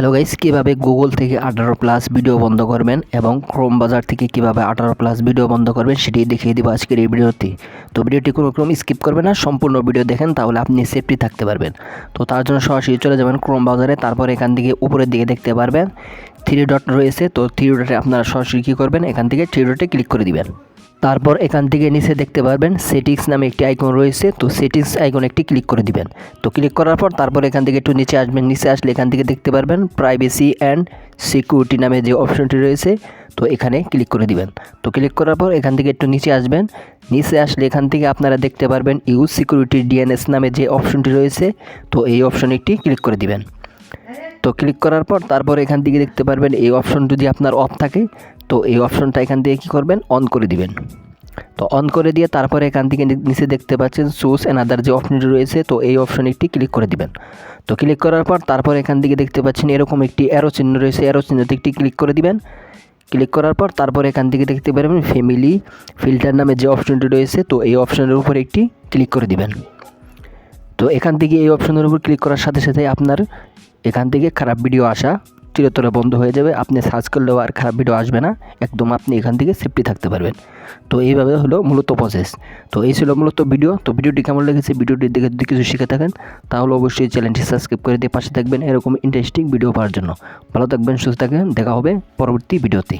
Hello guys কীভাবে Google থেকে আঠারো প্লাস ভিডিও বন্ধ করবেন এবং ক্রোম বাজার থেকে কীভাবে আঠারো প্লাস ভিডিও বন্ধ করবেন সেটি দেখিয়ে দেবো আজকের এই ভিডিওতে। তো ভিডিওটি কোনো ক্রম স্কিপ করবেন না, সম্পূর্ণ ভিডিও দেখেন, তাহলে আপনি সেফটি থাকতে পারবেন। তো তার জন্য সরাসরি চলে যাবেন ক্রোম বাজারে, তারপর এখান থেকে উপরের দিকে দেখতে পারবেন। থ্রি ডট রয়েছে, তো থ্রি ডটে আপনারা সরাসরি কী করবেন? এখান থেকে থ্রি ডটে ক্লিক করে দিবেন। তারপর এখান থেকে নিচে দেখতে পারবেন সেটিংস নামে একটি আইকন রয়েছে। তো সেটিংস আইকন একটি ক্লিক করে দিবেন। তো ক্লিক করার পর তারপর এখান থেকে একটু নিচে আসবেন। নিচে আসলে এখান থেকে দেখতে পারবেন প্রাইভেসি অ্যান্ড সিকিউরিটি নামে যে অপশনটি রয়েছে, তো এখানে ক্লিক করে দিবেন। তো ক্লিক করার পর এখান থেকে একটু নিচে আসবেন। নিচে আসলে এখান থেকে আপনারা দেখতে পারবেন ইউজ সিকিউরিটি ডিএনএস নামে যে অপশনটি রয়েছে, তো এই অপশন একটি ক্লিক করে দিবেন। তো ক্লিক করার পর তারপর এখান থেকে দেখতে পারবেন এই অপশন যদি আপনার অফ থাকে তো এই অপশনটা এখান থেকে কী করবেন? অন করে দিবেন। তো অন করে দিয়ে তারপরে এখান থেকে নিচে দেখতে পাচ্ছেন চুজ অ্যান্ড আদার যে অপশনটি রয়েছে, তো এই অপশন একটি ক্লিক করে দিবেন। তো ক্লিক করার পর তারপর এখান থেকে দেখতে পাচ্ছেন এরকম একটি অ্যারো চিহ্ন রয়েছে অ্যারো চিহ্নতে একটি ক্লিক করে দিবেন। ক্লিক করার পর তারপর এখান থেকে দেখতে পারবেন ফ্যামিলি ফিল্টার নামে যে অপশনটি রয়েছে, তো এই অপশনের উপর একটি ক্লিক করে দিবেন। তো এখান থেকে এই অপশনের উপর ক্লিক করার সাথে সাথে আপনার এখান থেকে খারাপ ভিডিও আসা চিরতরে বন্ধ হয়ে যাবে। আপনি সার্চ করলেও আর খারাপ ভিডিও আসবে না। একদম আপনি এখান থেকে সেফটি থাকতে পারবেন। তো এইভাবে হলো মূলত প্রসেস তো এই ছিল মূলত ভিডিও তো ভিডিওটি কেমন লেগেছে? ভিডিওটি দেখে যদি কিছু শিখে থাকেন, তাহলে অবশ্যই চ্যানেলটি সাবস্ক্রাইব করে দিয়ে পাশে থাকবেন। এরকম ইন্টারেস্টিং ভিডিও পাওয়ার জন্য। ভালো থাকবেন, সুস্থ থাকবেন। দেখা হবে পরবর্তী ভিডিওতে